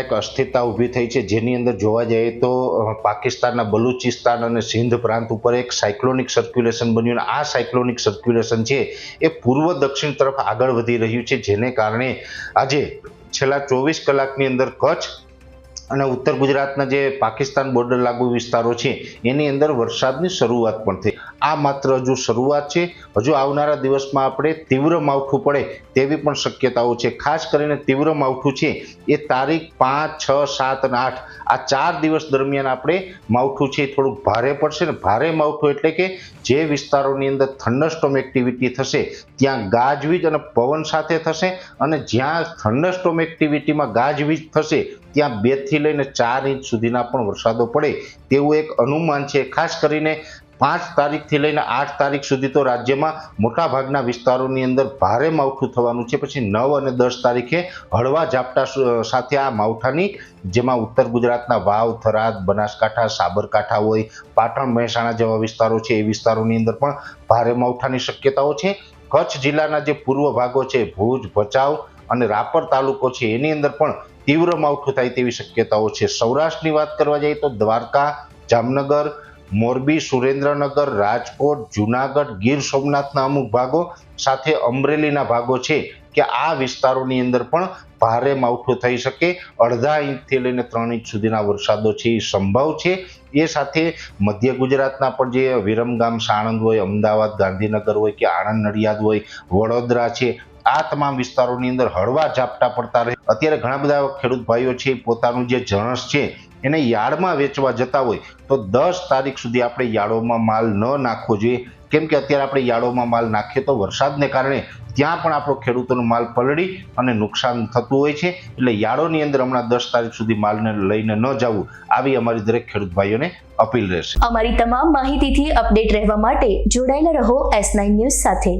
એક અસ્થિરતા ઊભી થઈ છે. જેની અંદર જોવા જઈએ તો પાકિસ્તાનના બલુચિસ્તાન અને સિંધ પ્રાંત ઉપર એક સાયક્લોનિક સર્ક્યુલેશન બન્યું. અને આ સાયક્લોનિક સર્ક્યુલેશન છે, એ પૂર્વ દક્ષિણ તરફ આગળ વધી રહ્યું છે. જેને કારણે આજે છેલ્લા ચોવીસ કલાકની અંદર કચ્છ અને ઉત્તર ગુજરાતના જે પાકિસ્તાન બોર્ડર લાગુ વિસ્તારો છે, એની અંદર વરસાદની શરૂઆત પણ થઈ. આ માત્ર હજુ શરૂઆત છે, હજુ આવનારા દિવસમાં આપણે તીવ્ર માવઠું પડે તેવી પણ શક્યતાઓ છે. ખાસ કરીને તીવ્ર માવઠું છે, એ તારીખ પાંચ, છ, સાત અને આઠ. આ ચાર દિવસ દરમિયાન આપણે માવઠું છે એ થોડુંક ભારે પડશે ને ભારે માવઠું એટલે કે જે વિસ્તારોની અંદર થંડરસ્ટોમ એક્ટિવિટી થશે, ત્યાં ગાજવીજ અને પવન સાથે થશે અને જ્યાં થંડરસ્ટોમ એક્ટિવિટીમાં ગાજવીજ થશે, ત્યાં બે થી લઈને ચાર ઇંચ સુધીના પણ વરસાદો પડે તેવું એક અનુમાન છે. ખાસ કરીને પાંચ તારીખથી લઈને આઠ તારીખ સુધી તો રાજ્યમાં મોટાભાગના વિસ્તારોની અંદર ભારે માવઠું થવાનું છે. પછી નવ અને દસ તારીખે હળવા ઝાપટા સાથે આ માવઠાની, જેમાં ઉત્તર ગુજરાતના વાવ, થરાદ, બનાસકાંઠા, સાબરકાંઠા હોય, પાટણ, મહેસાણા જેવા વિસ્તારો છે, એ વિસ્તારોની અંદર પણ ભારે માવઠાની શક્યતાઓ છે. કચ્છ જિલ્લાના જે પૂર્વ ભાગો છે, ભુજ, ભચાઉ અને રાપર તાલુકો છે, એની અંદર પણ તીવ્ર માવઠું થાય તેવી શક્યતાઓ છે. સૌરાષ્ટ્રની વાત કરવા જઈએ તો દ્વારકા, જામનગર, મોરબી, સુરેન્દ્રનગર, રાજકોટ, જુનાગઢ, ગીર સોમનાથના અમુક ભાગો સાથે અમરેલીના ભાગો છે કે આ વિસ્તારોની અંદર પણ ભારે માવઠું થઈ શકે. અડધા ઇંચથી લઈને ત્રણ ઇંચ સુધીના વરસાદો છે એ સંભવ છે. એ સાથે મધ્ય ગુજરાતના પણ જે વિરમગામ, સાણંદ હોય, અમદાવાદ, ગાંધીનગર હોય કે આણંદ, નડિયાદ હોય, વડોદરા છે આ તમામ વિસ્તારોની અંદર હળવા ઝાપટા પડતા રહે. અત્યારે ઘણા બધા ખેડૂત ભાઈઓ છે, પોતાનું જે જણસ છે, એને યાર્ડમાં વેચવા જતા હોય, તો દસ તારીખ સુધી આપણે યાર્ડોમાં માલ ન નાખવો જોઈએ. કેમ કે અત્યારે આપણે યાર્ડોમાં માલ નાખીએ તો વરસાદને કારણે ત્યાં પણ આપણો ખેડૂતોનો માલ પલળી અને નુકસાન થતું હોય છે. એટલે યાર્ડોની અંદર હમણાં દસ તારીખ સુધી માલને લઈને ન જવું, આવી અમારી દરેક ખેડૂત ભાઈઓને અપીલ રહેશે. અમારી તમામ માહિતીથી અપડેટ રહેવા માટે જોડાયેલા રહો એસ ન્યૂઝ સાથે.